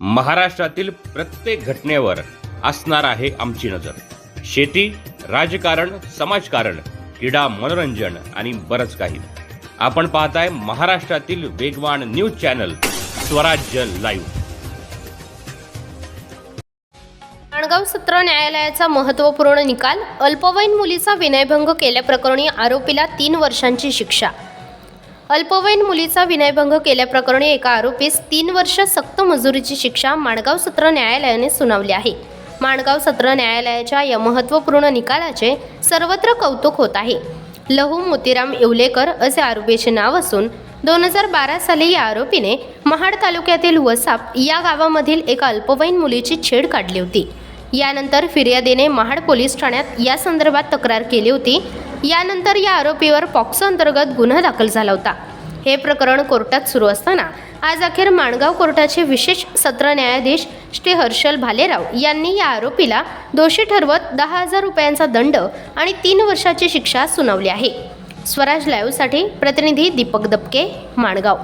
महाराष्ट्रातील प्रत्येक घटनेवर असणार आहे आमची नजर. शेती राजकारण समाजकारण क्रीडा मनोरंजन आणि बरंच काही. आपण पाहताय महाराष्ट्रातील वेगवान news channel Swarajya live. Mangaon सत्र न्यायालयाचा महत्त्वपूर्ण निकाल अल्पवयीन मुलीचा विनयभंग केल्याप्रकरणी आरोपीला तीन वर्षांची शिक्षा. अल्पवयीन मुलीचा विनयभंग केल्याप्रकरणी एका आरोपीस तीन वर्ष सक्त मजुरीची शिक्षा माणगाव सत्र न्यायालयाने सुनावली आहे. माणगाव सत्र न्यायालयाच्या या महत्त्वपूर्ण निकालाचे सर्वत्र कौतुक होत आहे. लहू मोतीराम येवलेकर असे आरोपीचे नाव असून दोन हजार बारा साली या आरोपीने महाड तालुक्यातील वसाप या गावामधील एका अल्पवयीन मुलीची छेड काढली होती. यानंतर फिर्यादीने महाड पोलीस ठाण्यात या संदर्भात तक्रार केली होती. यानंतर या आरोपीवर पॉक्सो अंतर्गत गुन्हा दाखल झाला होता. हे प्रकरण कोर्टात सुरू असताना आज अखेर माणगाव कोर्टाचे विशेष सत्र न्यायाधीश श्री हर्षल भालेराव यांनी या आरोपीला दोषी ठरवत दहा हजार रुपयांचा दंड आणि तीन वर्षाची शिक्षा सुनावली आहे. स्वराज लाईव्हसाठी प्रतिनिधी दीपक दपके माणगाव.